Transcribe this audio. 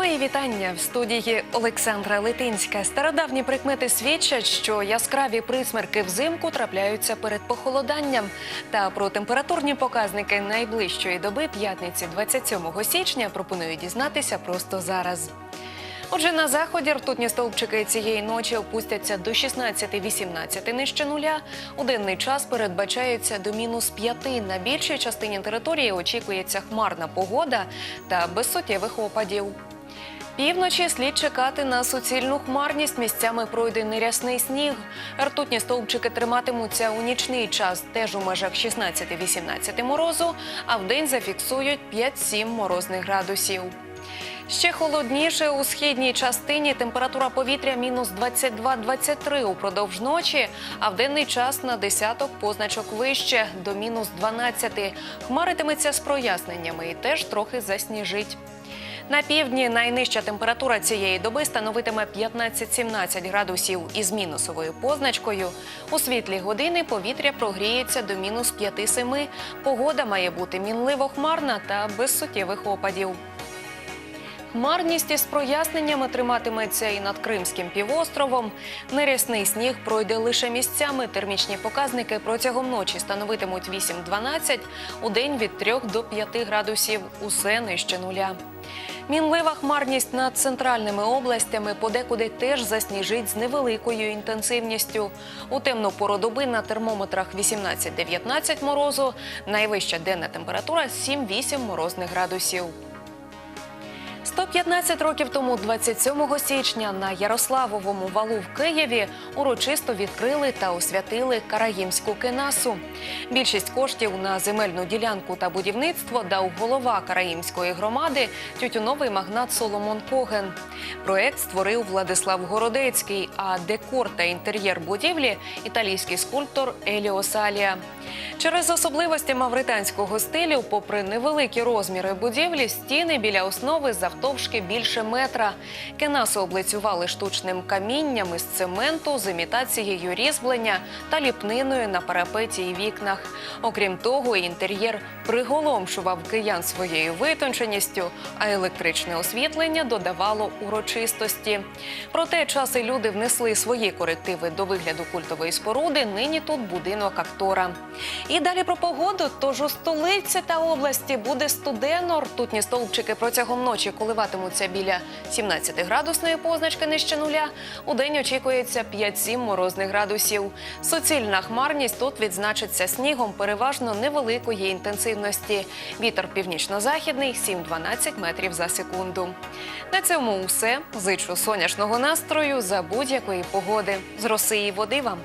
Мої вітання в студії Олександра Литинська. Стародавні прикмети свідчать, що яскраві присмерки взимку трапляються перед похолоданням. Та про температурні показники найближчої доби п'ятниці 27 січня пропоную дізнатися просто зараз. Отже, на заході ртутні стовпчики цієї ночі опустяться до 16-18 нижче нуля. У денний час передбачається до мінус 5. На більшій частині території очікується хмарна погода та без суттєвих опадів. Півночі слід чекати на суцільну хмарність. Місцями пройде нерясний сніг. Ртутні стовпчики триматимуться у нічний час теж у межах 16-18 морозу, а вдень зафіксують 5-7 морозних градусів. Ще холодніше у східній частині температура повітря мінус 22-23 упродовж ночі, а в денний час на десяток позначок вище до мінус 12. Хмаритиметься з проясненнями і теж трохи засніжить. На півдні найнижча температура цієї доби становитиме 15-17 градусів із мінусовою позначкою. У світлі години повітря прогріється до мінус 5-7. Погода має бути мінливо хмарна та без суттєвих опадів. Хмарність із проясненнями триматиметься і над Кримським півостровом. Нерясний сніг пройде лише місцями. Термічні показники протягом ночі становитимуть 8-12, у день від 3 до 5 градусів, усе нижче нуля. Мінлива хмарність над центральними областями подекуди теж засніжить з невеликою інтенсивністю. У темну пору доби на термометрах 18-19 морозу, найвища денна температура 7-8 морозних градусів. 115 років тому, 27 січня, на Ярославовому валу в Києві урочисто відкрили та освятили Караїмську кенасу. Більшість коштів на земельну ділянку та будівництво дав голова Караїмської громади тютюновий магнат Соломон Коген. Проект створив Владислав Городецький, а декор та інтер'єр будівлі італійський скульптор Еліо Салія. Через особливості мавританського стилю, попри невеликі розміри будівлі, стіни біля основи завтовшки більше метра. Кенасу облицювали штучним камінням із цементу з імітацією різьблення та ліпниною на парапеті і вікнах. Окрім того, інтер'єр приголомшував киян своєю витонченістю, а електричне освітлення додавало урочистості. Проте час і люди внесли свої корективи до вигляду культової споруди. Нині тут будинок актора. І далі про погоду. Тож у столиці та області буде студено. Ртутні стовпчики протягом ночі коливатимуться біля 17 градусної позначки нижче нуля. У день очікується 5-7 морозних градусів. Суцільна хмарність тут відзначиться снігом переважно невеликої інтенсивності. Вітер північно-західний 7-12 метрів за секунду. На цьому все. Зичу сонячного настрою за будь-якої погоди. З роси і води вам.